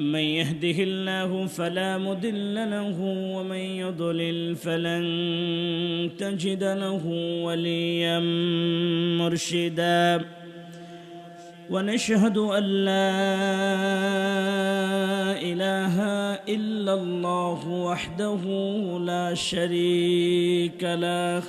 من يهده الله فلا مضل له ومن يضلل فلن تجد له وليا مرشدا. ونشهد أن لا إله إلا الله وحده لا شريك له.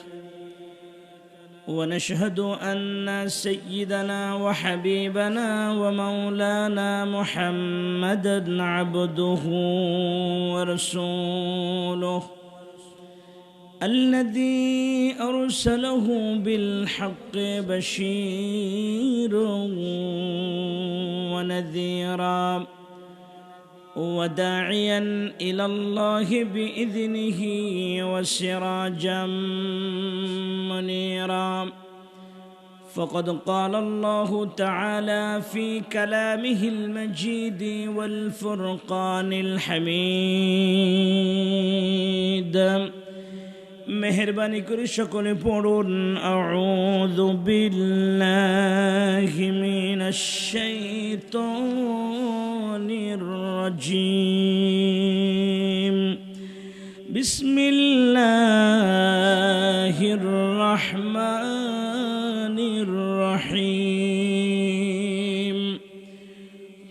ونشهد أن سيدنا وحبيبنا ومولانا محمدا عبده ورسوله الذي أرسله بالحق بشيرا ونذيرا وداعيا الى الله باذنه وسراجا منيرا فقد قال الله تعالى في كلامه المجيد والفرقان الحميد মেহরবানি করে সকলে পড়ুন আউযু বিল্লাহি মিনাশ শাইতানির الرجيم. بسم الله الرحمن الرحيم.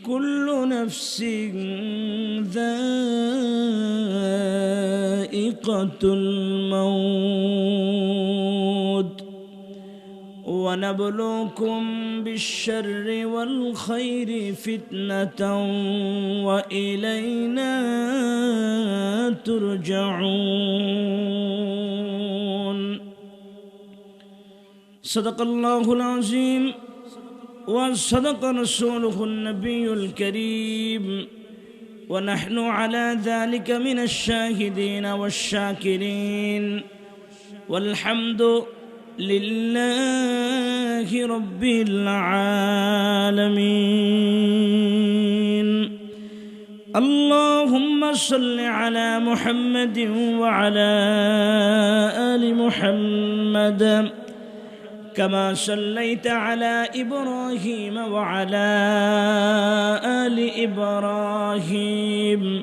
كل نفس ذائقة الموت. ونبلوكم بالشر والخير فتنة وإلينا ترجعون. صدق الله العظيم وصدق رسوله النبي الكريم. ونحن على ذلك من الشاهدين والشاكرين. والحمد لله رب العالمين. اللهم صل على محمد وعلى آل محمد. كما صليت على إبراهيم وعلى آل إبراهيم.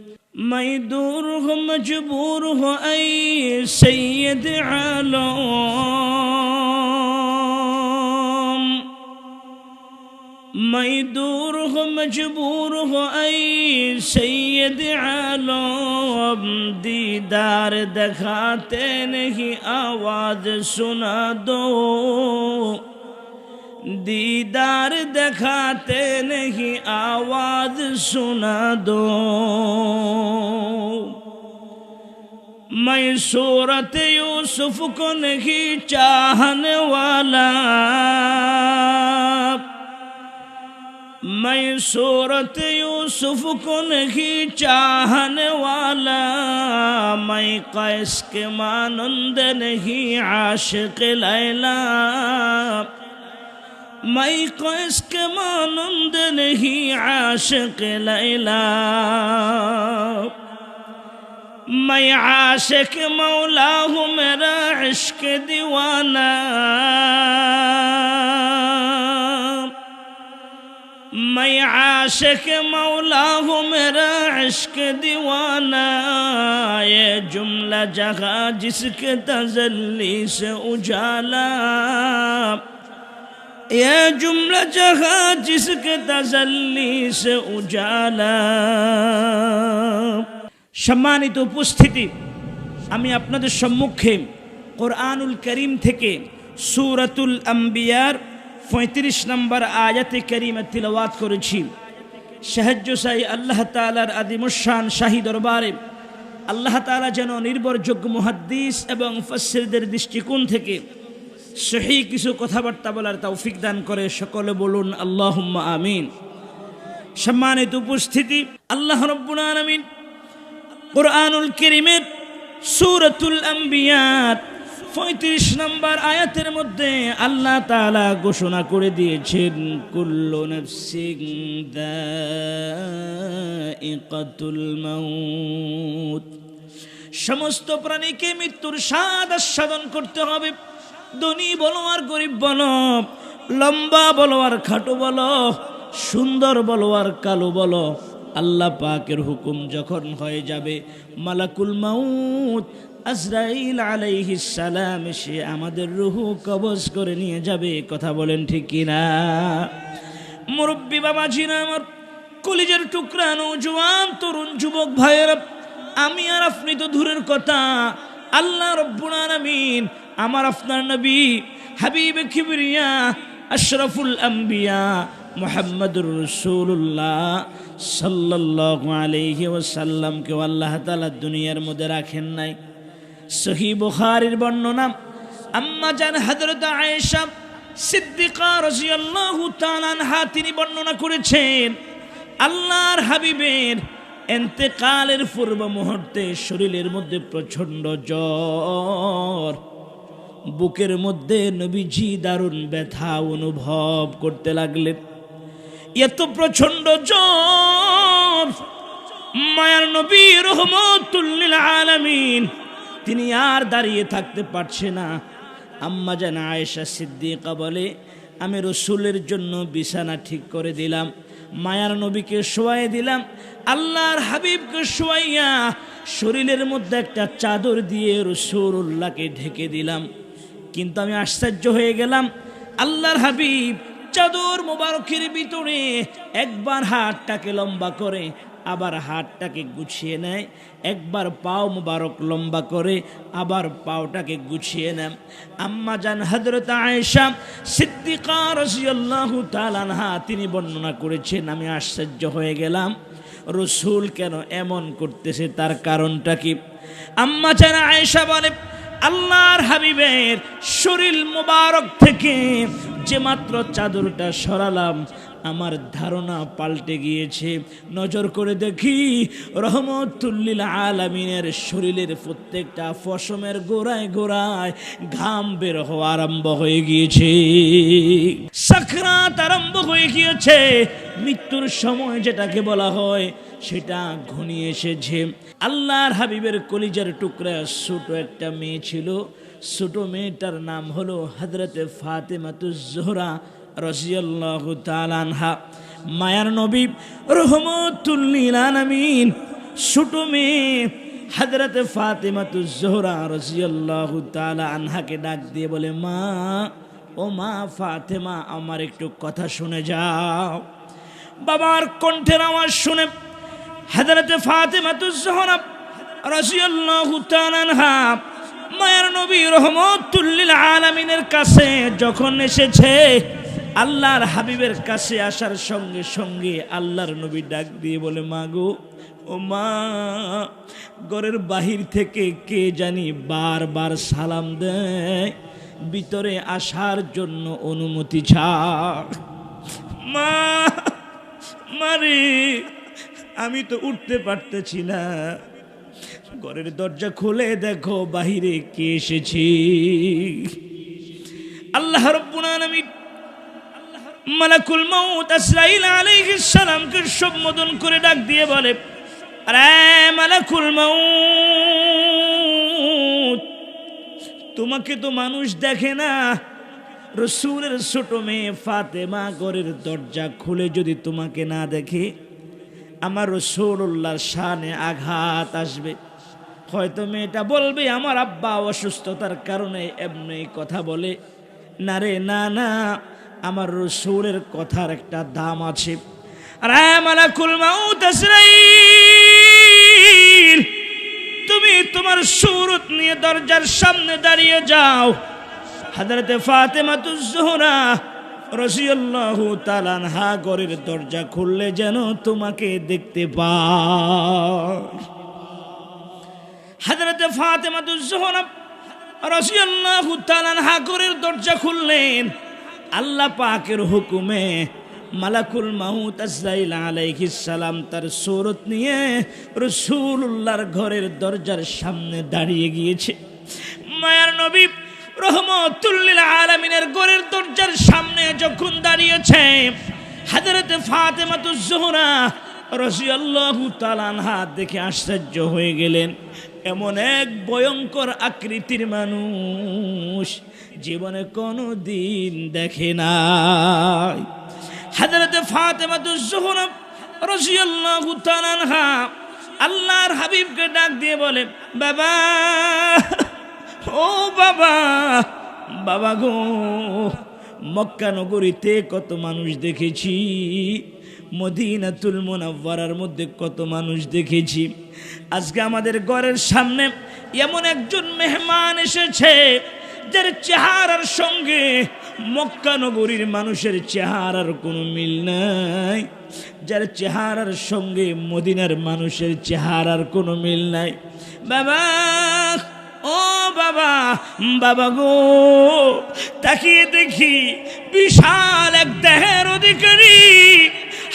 ميدور ہو مجبور ہو اے سید عالم. میں دور ہو مجبور ہو اے سید عالم. دیدار دکھاتے نہیں آواز سنا دو. دیدار دکھاتے نہیں آواز سنا دو. میں صورت یوسف کو نہیں چاہنے والا۔ میں صورت یوسف کو نہیں چاہنے والا۔ میں قیس کے مانند نہیں عاشق لیلا۔ میں قیس کے مانند نہیں عاشق لیلا۔ میں عاشق مولا ہوں میرا عشق دیوانہ۔ میں عاشق مولا ہوں میرا عشق دیوانہ۔ یہ جملہ جگہ جس کے تزلی سے اجالا۔ یہ جملہ جگہ جس کے تزلی سے اجالا۔ সম্মানিত উপস্থিতি, আমি আপনাদের সম্মুখে কোরআনুল করিম থেকে সুরাতুল আম্বিয়ার পঁয়ত্রিশ নম্বর আয়াতে করিমে তিলওয়াত করেছি। সাহায্য সাই আল্লাহ তালার আদিমুসান শাহী দরবারে। আল্লাহ তালা যেন নির্ভরযোগ্য মুহাদ্দিস এবং ফসিরদের দৃষ্টিকোণ থেকে সহি কিছু কথাবার্তা বলার তৌফিক দান করে সকলে বলুন আল্লাহ আমিন। সম্মানিত উপস্থিতি, আল্লাহ রব্বুল আলমিন কোরআনুল করিমের সুরতুল আম্বিয়াত পঁয়ত্রিশ নম্বর আয়াতের মধ্যে আল্লাহ তালা ঘোষণা করে দিয়েছেন, কুল্লু নফসিং মাউত। সমস্ত প্রাণীকে মৃত্যুর স্বাদ আস্বাদন করতে হবে। ধনী বলো আর গরিব বলো, লম্বা বলো আর খাটো বলো, সুন্দর বলো আর কালো বলো আল্লাহ পাকের হুকুম যখন হয়ে যাবে, মালাকুল মাউত, আজরাইল আলাইহিস সালাম সে আমাদের রুহু কবজ করে নিয়ে যাবে, কথা বলেন ঠিক কিনা? মুরব্বী বাবা জিনা আমার, কলিজের টুকরা নৌজওয়ান তরুণ যুবক ভাইয়েরা, আমি আর আপনি তো দূরের কথা। আল্লাহ রব্বুল আলামিন আমার আপনার নবী হাবিব কিবরিয়া আশরাফুল আম্বিয়া মোহাম্মদুর রসুল্লাহ সাল্লাল্লাহু আলাইহি ওয়াসাল্লামকে আল্লাহ তাআলা দুনিয়ার মধ্যে রাখেন নাই। সহি বুখারীর বর্ণনা, আম্মা জান হযরত আয়েশা সিদ্দিকা রাদিয়াল্লাহু তাআলা আনহা তিনি বর্ণনা করেছেন, আল্লাহর হাবিবের এন্তেকালের পূর্ব মুহূর্তে শরীরের মধ্যে প্রচণ্ড জ্বর, বুকের মধ্যে নবীজি দারুণ ব্যথা অনুভব করতে লাগলেন। এত প্রচণ্ড জ্বর। মায়ার নবী রহমতুল্লিল আলামিন, তিনি আর দাঁড়িয়ে থাকতে পারছে না। আম্মা যেন আয়েশা সিদ্দিকা বলে, আমি রসুলের জন্য বিছানা ঠিক করে দিলাম, মায়ার নবীকে শোয়াই দিলাম, আল্লাহর হাবিবকে শোয়াইয়া শরীরের মধ্যে একটা চাদর দিয়ে রসুল্লাহকে ঢেকে দিলাম। কিন্তু আমি আশ্চর্য হয়ে গেলাম, আল্লাহর হাবিব চাদর মোবারকের ভিতরে একবার হাতটাকে লম্বা করে, আবার হাতটাকে গুছিয়ে নেয়। একবার পাও মোবারক লম্বা করে, আবার পাওটাকে গুছিয়ে নেন আম্মা জান হজরত আয়েশা সিদ্দিকা রসিয়াল্লাহু তালানহা তিনি বর্ণনা করেছেন, আমি আশ্চর্য হয়ে গেলাম, রসুল কেন এমন করতেছে, তার কারণটা কি? আম্মা জান আয়েশা বলে আল্লাহর হাবিবের শরীর মোবারক থেকে যে মাত্র চাদরটা সরালাম, আমার ধারণা পাল্টে গিয়েছে। নজর করে দেখি রহমতুল্লিল আলমিনের শরীরের প্রত্যেকটা ফসমের গোড়ায় গোড়ায় ঘাম বের হওয়া আরম্ভ হয়ে গিয়েছে। সাকরাত আরম্ভ হয়ে গিয়েছে। মৃত্যুর সময় যেটাকে বলা হয় সেটা ঘনিয়ে এসেছে। আল্লাহর হাবিবের কলিজার টুকরা ছোট একটা মেয়ে ছিল। ছোট মেয়েটার নাম হলো হজরতে ফাতেমাতুজোহরা রসিয়াল্লাহ তালানহা মায়ার নবী রহমতুল্লিল আলামিন। ছোট মেয়ে হজরতে ফাতেমাতুজোহরা রসিয়াল্লাহ তালা আনহাকে ডাক দিয়ে বলে, মা, ও মা ফাতেমা, আমার একটু কথা শুনে যাও। বাবার কণ্ঠের আওয়াজ শুনে হাজরতে ফাতেমাতুজোহরা তাআলা মায়ের নবী রহমতুল্লিল আলামিনের কাছে যখন এসেছে, আল্লাহর হাবিবের কাছে আসার সঙ্গে সঙ্গে আল্লাহর নবী ডাক দিয়ে বলে মাগো ও মা, ঘরের বাহির থেকে কে জানি বারবার সালাম দেয়, ভিতরে আসার জন্য অনুমতি ছাড় মা মারে আমি তো উঠতে পারতেছি না। ঘরের দরজা খুলে দেখো বাহিরে কে এসেছি। আল্লাহ রব্বুল মালাকুল মাউত আসরাইল আলাইহিস সালামকে সম্বোধন করে ডাক দিয়ে বলে, আরে মালাকুল মাউত, তোমাকে তো মানুষ দেখে না। রসুলের ছোট মেয়ে ফাতেমা ঘরের দরজা খুলে যদি তোমাকে না দেখে আমার রসুল্লাহর শানে আঘাত আসবে। হয়তো মেয়েটা বলবে, আমার আব্বা অসুস্থতার কারণে এমনি কথা বলে। না রে, না না, আমার রসুলের কথার একটা দাম আছে। আসরাইল তুমি তোমার সুরত নিয়ে দরজার সামনে দাঁড়িয়ে যাও। হাজরতে ফাতেমাতুজোহরা রসিয়াল্লাহু তালানহা ঘরের দরজা খুললে যেন তোমাকে দেখতে পায়। হাজরতে ফাতেমাতুজোহরা রসিয়াল্লাহু তালানহা ঘরের দরজা খুললেন। আল্লাহ পাকের হুকুমে মালাকুল মাহুত আজরাইল আলাইহিস সালাম তার সুরত নিয়ে রসুল্লাহর ঘরের দরজার সামনে দাঁড়িয়ে গিয়েছে। মায়ার নবী রহমতুল্লিল আলমিনের ঘরের দরজার সামনে যখন দাঁড়িয়েছে হাজরতে ফাতেমাতুজ জোহরা রসিয়াল্লাহু তালানহা দেখে আশ্চর্য হয়ে গেলেন। এমন এক ভয়ঙ্কর আকৃতির মানুষ জীবনে কোনো দিন দেখে নাই। হাজরতে ফাতেমাতুজ জোহরা রসিয়াল্লাহু তালানহা আল্লাহর হাবিবকে ডাক দিয়ে বলে, বাবা ও বাবা বাবা গো, মক্কা নগরীতে কত মানুষ দেখেছি, মদিনাতুল মোনাব্বারার মধ্যে কত মানুষ দেখেছি। আজকে আমাদের ঘরের সামনে এমন একজন মেহমান এসেছে, যার চেহারার সঙ্গে মক্কা নগরীর মানুষের চেহারার কোনো মিল নাই, যার চেহারার সঙ্গে মদিনার মানুষের চেহারার কোনো মিল নাই। বাবা ও বাবা বাবা গো, তাকিয়ে দেখি বিশাল এক দেহের অধিকারী।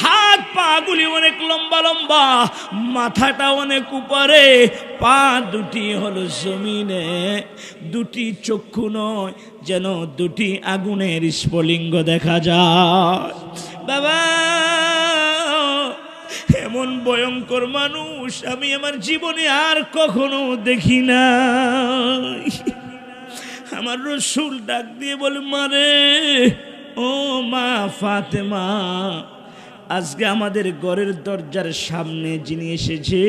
হাত পা গুলি অনেক লম্বা লম্বা, মাথাটা অনেক উপরে, পা দুটি হলো জমিনে, দুটি চক্ষু নয়, যেন দুটি আগুনের স্ফলিঙ্গ দেখা যায়। বাবা! এমন ভয়ঙ্কর মানুষ আমি আমার জীবনে আর কখনো দেখি না আমার রসুল ডাক দিয়ে বলে মারে ও মা ফাতেমা, আজকে আমাদের ঘরের দরজার সামনে যিনি এসেছে,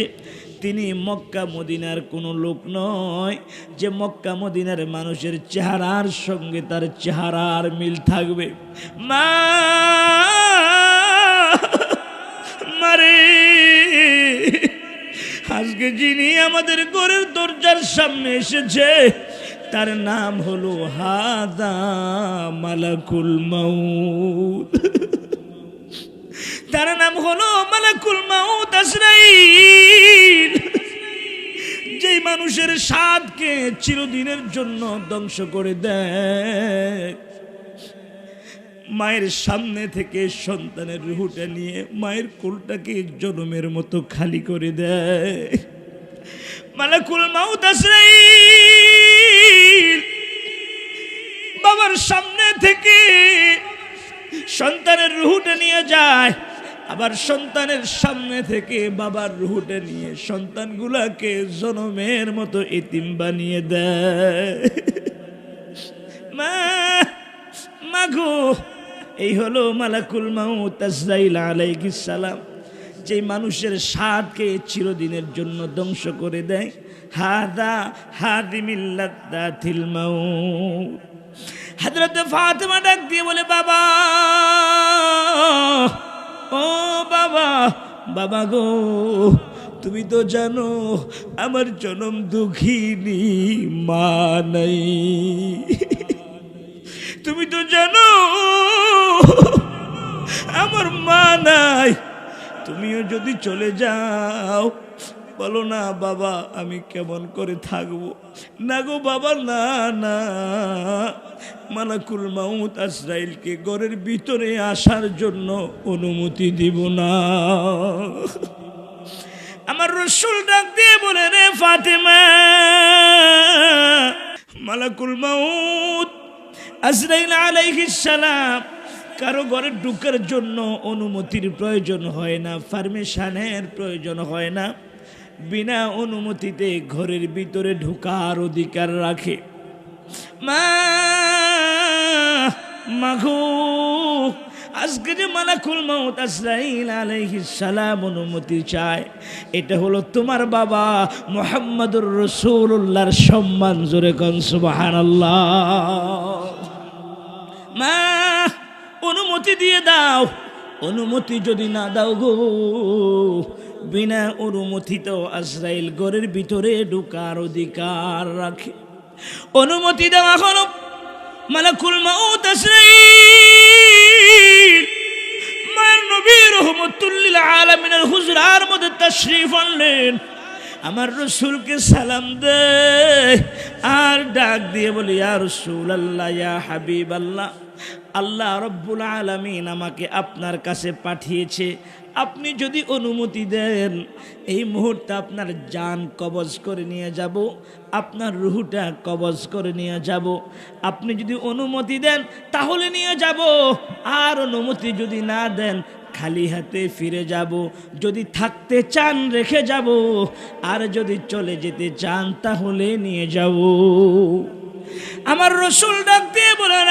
তিনি মক্কা মদিনার কোনো লোক নয়। যে মক্কা মদিনার মানুষের চেহারার সঙ্গে তার চেহারার মিল থাকবে। মা! মারে আজকে যিনি আমাদের ঘরের দরজার সামনে এসেছে, তার নাম হলো হাদা মালাকুল মাউত। তার নাম হলো মালাকুল মাউত আজরাইল। যেই মানুষের স্বাদকে চিরদিনের জন্য ধ্বংস করে দেয়। মায়ের সামনে থেকে সন্তানের রুহুটা নিয়ে মায়ের কোলটাকে জনমের মতো খালি করে দেয়। বাবার সামনে থেকে সন্তানের রুহুটা নিয়ে যায়, আবার সন্তানের সামনে থেকে বাবার রুহুটা নিয়ে সন্তানগুলাকে জনমের মতো এতিম বানিয়ে দেয়। মা মাগো এই হলো মালাকুল মাউত আজরাইল সালাম। যে মানুষের স্বাদকে চিরদিনের জন্য ধ্বংস করে দেয়। হাদা হাদিমিল্লাতিল মাউত। হযরত ফাতেমা ডাক দিয়ে বলে, বাবা, ও বাবা বাবা গো, তুমি তো জানো আমার জনম দুঃখিনী মা নাই। তুমি তো জানো, আমার মা নাই। তুমিও যদি চলে যাও, বলো না, বাবা, আমি কেমন করে থাকব? না গো, বাবা, না না। মালাকুল মাউত আসরাইলকে ঘরের ভিতরে আসার জন্য অনুমতি দিব না। আমার রসুল ডাক দিয়ে বলে, রে ফাতেমা, মালাকুল মাউত আজরাইল আলাইহিস সালাম, কারও ঘরে ঢুকার জন্য অনুমতির প্রয়োজন হয় না, পারমিশনের প্রয়োজন হয় না, বিনা অনুমতিতে ঘরের ভিতরে ঢুকার অধিকার রাখে। মা মাঘু আজকে মালাকুল মাউত আজরাইল আলাইহিস সালাম অনুমতি চায়। এটা হলো তোমার বাবা মুহাম্মাদুর রাসূলুল্লাহর সম্মান। জোরে কোন, সুবহানাল্লাহ। মা, অনুমতি দিয়ে দাও। অনুমতি যদি না দাও গো, বিনা অনুমতিতে আজরাইল ঘরের ভিতরে ঢুকার অধিকার রাখে। অনুমতি দেওয়া হলো মালাকুল মাউত আজরাইল। হুজরার মধ্যে আমার রসুলকে সালাম দে। আর ডাক দিয়ে বলি আর রসুল আল্লাহ ইয়া হাবিব আল্লাহ আল্লাহ রব্বুল আলমিন আমাকে আপনার কাছে পাঠিয়েছে। আপনি যদি অনুমতি দেন, এই মুহূর্তে আপনার যান কবজ করে নিয়ে যাব, আপনার রুহুটা কবজ করে নিয়ে যাব। আপনি যদি অনুমতি দেন, তাহলে নিয়ে যাব। আর অনুমতি যদি না দেন, খালি হাতে ফিরে যাব। যদি থাকতে চান, রেখে যাব। আর যদি চলে যেতে চান, তাহলে নিয়ে যাব। আমার রসুল ডাক দিয়ে বলেন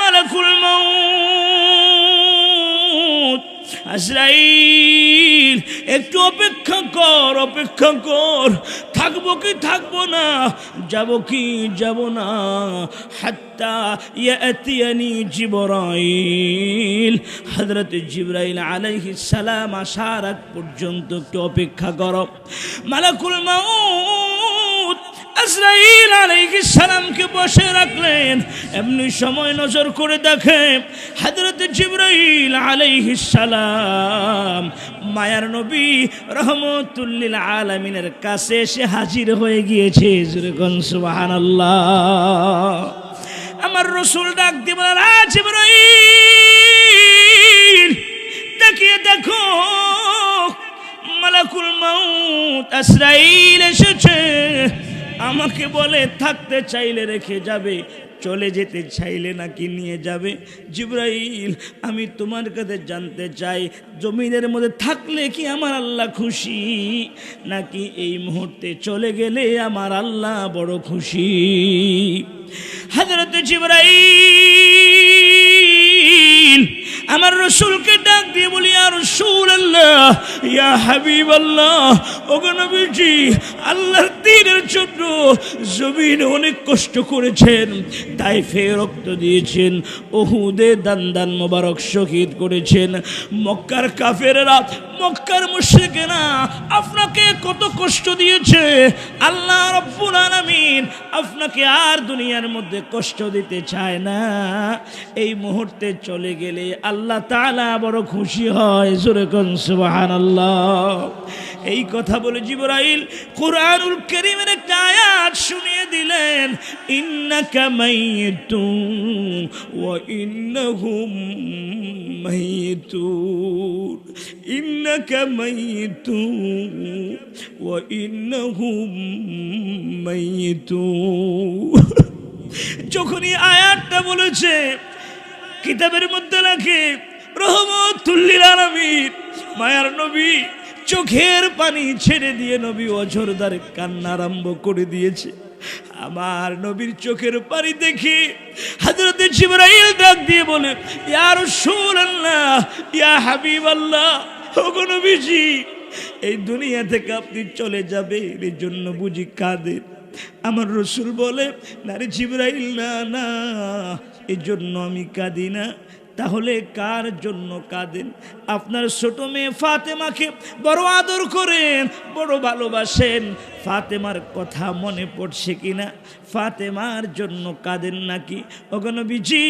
মালাকুল মউত! আজরাইল, একটু অপেক্ষা কর অপেক্ষা কর। থাকব কি থাকব না, যাব কি যাব না। হাত্তা ইয়াতিয়ানি জিবরাইল। হযরত জিবরাইল আলাইহিস সালাম আসার পর্যন্ত একটু অপেক্ষা করো। মালাকুল মাউত আজরাইল আলাইহিস সালামকে বসে রাখলেন। এমনি সময় নজর করে দেখে হযরত জিবরাইল আলাইহিস সালাম মায়ার নবী রহমতুল্লিল আলামিনের কাছে এসে হাজির হয়ে গিয়েছে। যেরকম সুবহানাল্লাহ। আমার রসুল ডাক দিব জিবরাইল, তাকিয়ে দেখো, মালাকুল মাউত আজরাইল এসেছে। আমাকে বলে, থাকতে চাইলে রেখে যাবে, চলে যেতে চাইলে নাকি নিয়ে যাবে? জিব্রাইল, আমি তোমার কাছে জানতে চাই, জমিনের মধ্যে থাকলে কি আমার আল্লাহ খুশি? নাকি এই মুহূর্তে চলে গেলে আমার আল্লাহ বড় খুশি? হাজরত জিব্রাইল আমার রসুলকে ডাক দিয়ে বলি আর রসুল আল্লাহ ইয়া হাবিব আল্লাহ ওগো নবীজি, আল্লাহর দিনের জন্য জমিন অনেক কষ্ট করেছেন, তাইফে রক্ত দিয়েছেন, ওহুদে দান দান মোবারক শহীদ করেছেন, মক্কার কাফেরেরা মক্কার মুশ্রিকেরা আপনাকে কত কষ্ট দিয়েছে? আল্লাহ রব্বুল আলামিন আপনাকে আর দুনিয়ার মধ্যে কষ্ট দিতে চায় না। এই মুহূর্তে চলে গেলে আল্লাহ তাআলা বড় খুশি হয়। জোরে কোন সুবহানাল্লাহ। এই কথা বলে জিবরাইল কোরআনুল কারীমের একটা আয়াত শুনিয়ে দিলেন, ইন্নাকা মাইয়িতুন ওয়া ইন্নাহুম মাইয়িতুন। ইন্নাকা মাইয়িতুন ওয়া ইন্নাহুম মাইয়িতুন। যখনই আয়াতটা বলেছে, কিতাবের মধ্যে রাখে রহমতুল্লিল আলমীর মায়ার নবী চোখের পানি ছেড়ে দিয়ে নবী অঝরদার কান্না আরম্ভ করে দিয়েছে। আমার নবীর চোখের পানি দেখে হাজরতে জিবরাইল ডাক দিয়ে বলে, ইয়া রাসূলুল্লাহ, ইয়া হাবিবাল্লাহ, ওগো নবীজি, এই দুনিয়া থেকে আপনি চলে যাবে এর জন্য বুঝি কাঁদেন। আমার রসুল বলে, নারে জিবরাইল, না না এই জন্য আমি কাঁদি না। তাহলে কার জন্য কাঁদেন? আপনার ছোট মেয়ে ফাতেমাকে বড় আদর করেন, বড় ভালোবাসেন। ফাতেমার কথা মনে পড়ছে কিনা? ফাতেমার জন্য কাঁদেন নাকি? ওখানে বিজি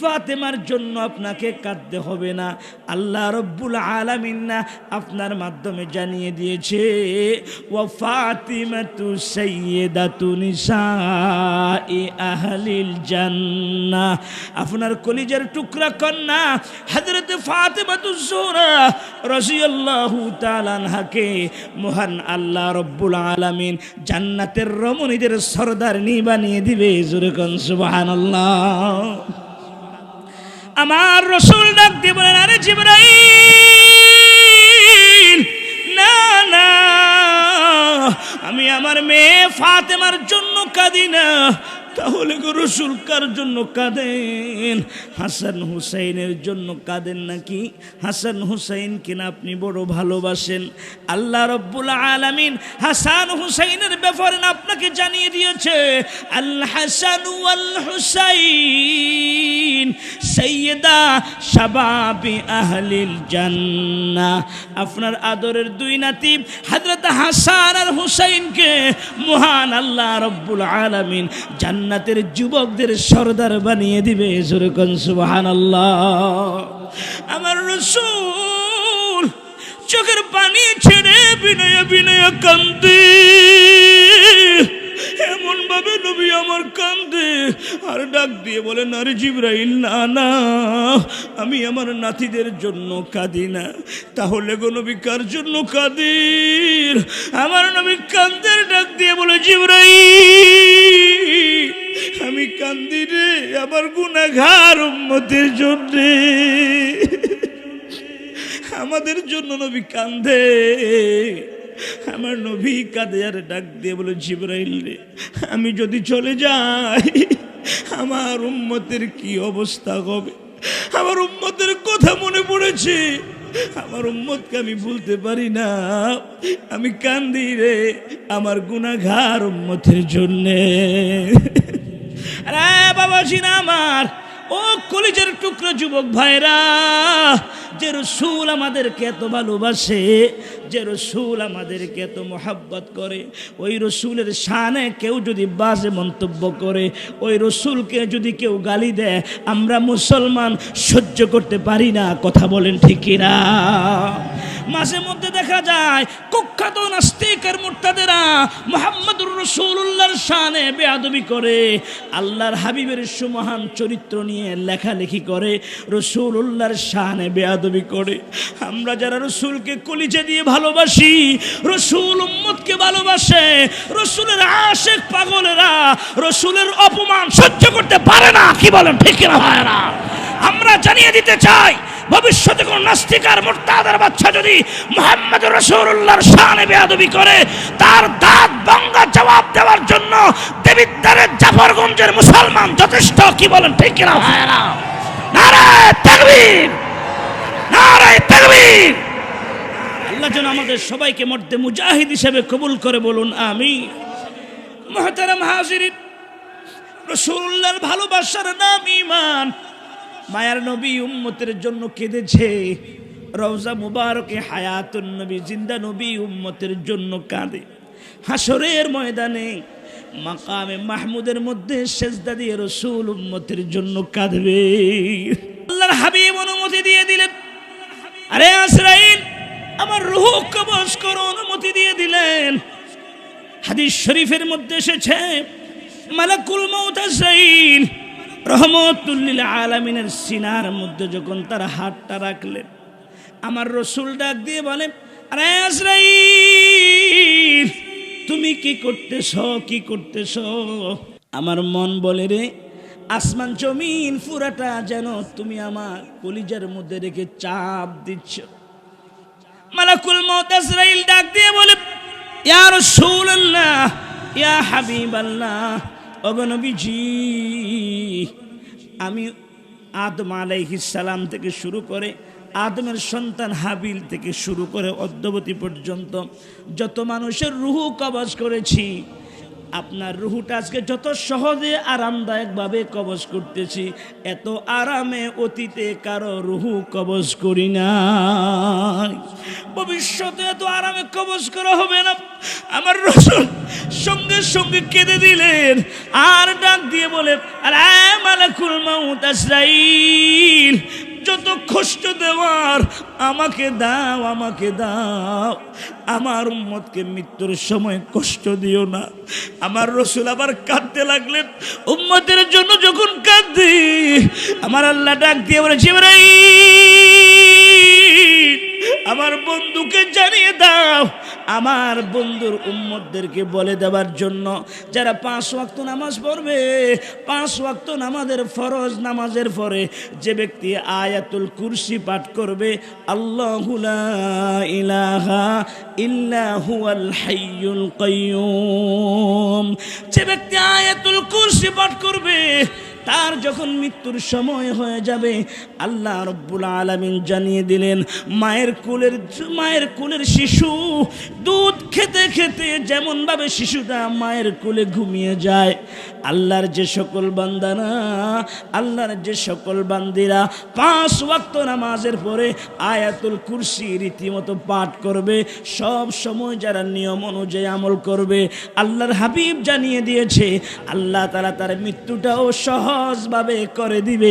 ফাতেমার জন্য আপনাকে কাঁদতে হবে না। আল্লাহ রব্বুল আলামিন না আপনার মাধ্যমে জানিয়ে দিয়েছে ও ফাতিমাতু সাইয়্যিদাতু নিসাই আহলিল জান্নাহ। আপনার কলিজার টুকরা কন্যা হযরত ফাতিমাতু জোহরা রাদিয়াল্লাহু তাআলা আনহাকে মহান আল্লাহ রব্বুল আলামিন জান্নাতের রমণীদের সরদার নি বানিয়ে দিবে, জোরে কোন সুবহানাল্লাহ। আমার রসুল ডাক দিয়ে বলেন, আরে জিবরাইল, না না, আমি আমার মেয়ে ফাতেমার জন্য কাঁদি না তাহলে গো রসুল কার জন্য কাঁদেন? হাসান হুসাইনের জন্য কাঁদেন নাকি? হাসান হুসাইন কিনা আপনি বড় ভালোবাসেন। আল্লাহ রব্বুল আলামিন হাসান হুসাইনের ব্যাপারে আপনাকে জানিয়ে দিয়েছে, আল হাসান হুসাইন সৈয়দা শাবাবি আহলিল জান্নাহ আপনার আদরের দুই নাতি হযরত হাসান আর হুসাইনকে মহান আল্লাহ রব্বুল আলামিন জান্নাতের যুবকদের সর্দার বানিয়ে দিবে সুরকন সুবহানাল্লাহ। আমার রসুল চোখের পানি ছেড়ে বিনয় বিনয় কান্দি এমন ভাবে নবী আমার কান্দে আর ডাক দিয়ে বলে নারে জিব্রাইল, না না, আমি আমার নাতিদের জন্য কাঁদি না। তাহলে গো নবী, কার জন্য কাঁদি আমার নবী কান্দের ডাক দিয়ে বলে, জিব্রাইল আমি কান্দি রে আমার গুনাঘার উম্মতের জন্যে। আমাদের জন্য নবী কান্দে। আমার নবী কাঁদে আর ডাক দিয়ে বলে, জিব্রাইল রে, আমি যদি চলে যাই, আমার উম্মতের কি অবস্থা হবে? আমার উম্মতের কথা মনে পড়েছে। আমার উম্মতকে আমি ভুলতে পারি না। আমি কান্দি রে, আমার গুনাঘার উম্মতের জন্যে। আরে বাবা সিনা আমার, ও কলিজের টুকরো যুবক ভাইরা, যে রসুল আমাদেরকে এত ভালোবাসে, যে রসুল আমাদেরকে এত মোহাব্বত করে, ওই রসুলের শানে কেউ যদি বাজে মন্তব্য করে, ওই রসুলকে যদি কেউ গালি দেয়, আমরা মুসলমান সহ্য করতে পারি না, কথা বলেন ঠিকই না মাঝে মধ্যে দেখা যায় কুখ্যাত নাস্তিকের মুর্তাদেরা মোহাম্মদুর রসুল্লাহর শানে বেয়াদবি করে, আল্লাহর হাবিবের সুমহান চরিত্র নিয়ে লেখালেখি করে রসুল্লাহর শানে বেয়াদবি করে। আমরা যারা রসুলকে কলিজা দিয়ে ভালোবাসি, রসুল উম্মতকে ভালোবাসে, রসুলের আশেক পাগলেরা, রসুলের অপমান সহ্য করতে পারে না, কি বলেন, ঠিক না ভাইরা আমরা জানিয়ে দিতে চাই, ভবিষ্যতে কোন নাস্তিকার, মোর্তাদের বাচ্চা যদি মোহাম্মদ রসুল্লাহর শানে বেয়াদবি করে, তার দাঁত বঙ্গা জবাব দেওয়ার জন্য দেবিদ্বারের জাফরগঞ্জের মুসলমান যথেষ্ট, কি বলেন, ঠিক কিনা? ভাইরা নারায় তাকবীর! নারায় তাকবীর! আল্লাহ যেন আমাদের সবাইকে মধ্যে মুজাহিদ হিসেবে কবুল করে বলুন আমি মহতারাম হাজিরিন রসুল্লাহর ভালোবাসার নাম ইমান মায়ার নবী উম্মতের জন্য কেঁদেছে। রওজা মুবারকে হায়াতুন নবী, জিন্দা নবী উম্মতের জন্য কাঁদে। হাসরের ময়দানে, মাকামে মাহমুদের মধ্যে সেজদা দিয়ে রসুল উম্মতের জন্য কাঁদবে। আল্লাহর হাবিব অনুমতি দিয়ে দিলেন। আরে আজরাইল, আমার রুহ কবজ করো, অনুমতি দিয়ে দিলেন। হাদিস শরীফের মধ্যে এসেছে, মালাকুল মৌত আজরাইল রহমতুল্লিল আলমিনের সিনার মধ্যে যখন তার হাতটা রাখলেন, আমার রসুল ডাক দিয়ে বলে তুমি কি করতেছ কি করতেছ? আমার মন বলে রে, আসমান জমিন পুরাটা যেন তুমি আমার কলিজার মধ্যে রেখে চাপ দিচ্ছ। মালাকুল মৌত আজরাইল ডাক দিয়ে বলে, ইয়া রাসূলুল্লাহ, ইয়া হাবিবাল্লাহ অগনবীজি আমি আদম সালাম থেকে শুরু করে আদমের সন্তান হাবিল থেকে শুরু করে অদ্যবতী পর্যন্ত যত মানুষের রুহু কবজ করেছি আপনার রুহুটা আজকে যত সহজে আরামদায়কভাবে কবজ করতেছি, এত আরামে অতীতে কারও রুহু কবজ করি না ভবিষ্যতে এত আরামে কবজ করা হবে না। আমার রসুন সঙ্গে সঙ্গে কেঁদে দিলেন, আর ডাক দিয়ে বলে আরে যত কষ্ট দেওয়ার, আমাকে দাও আমাকে দাও। আমার উম্মতকে মৃত্যুর সময় কষ্ট দিও না। আমার রসুল আবার কাঁদতে লাগলেন। উম্মতের জন্য যখন কাঁদি আমার আল্লাহ ডাক দিয়ে বলেছি আমার বন্ধুকে জানিয়ে দাও, আমার বন্ধুর উম্মতদেরকে বলে দেওয়ার জন্য যারা পাঁচ ওয়াক্ত নামাজ পড়বে, পাঁচ ওয়াক্ত নামাজের ফরজ নামাজের পরে যে ব্যক্তি আয়াতুল কুরসি পাঠ করবে, আল্লাহ ইলাহা যে ব্যক্তি আয়াতুল কুরসি পাঠ করবে তার যখন মৃত্যুর সময় হয়ে যাবে, আল্লাহ রব্বুল আলমিন জানিয়ে দিলেন, মায়ের কুলের মায়ের কুলের শিশু দুধ খেতে খেতে যেমনভাবে শিশুটা মায়ের কুলে ঘুমিয়ে যায়, আল্লাহর যে সকল বান্দানা আল্লাহর যে সকল বান্দিরা পাঁচ ওয়াক্ত নামাজের পরে আয়াতুল কুরসি রীতিমতো পাঠ করবে, সব সময় যারা নিয়ম অনুযায়ী আমল করবে, আল্লাহর হাবিব জানিয়ে দিয়েছে, আল্লাহ তারা তার মৃত্যুটাও সহজভাবে করে দিবে।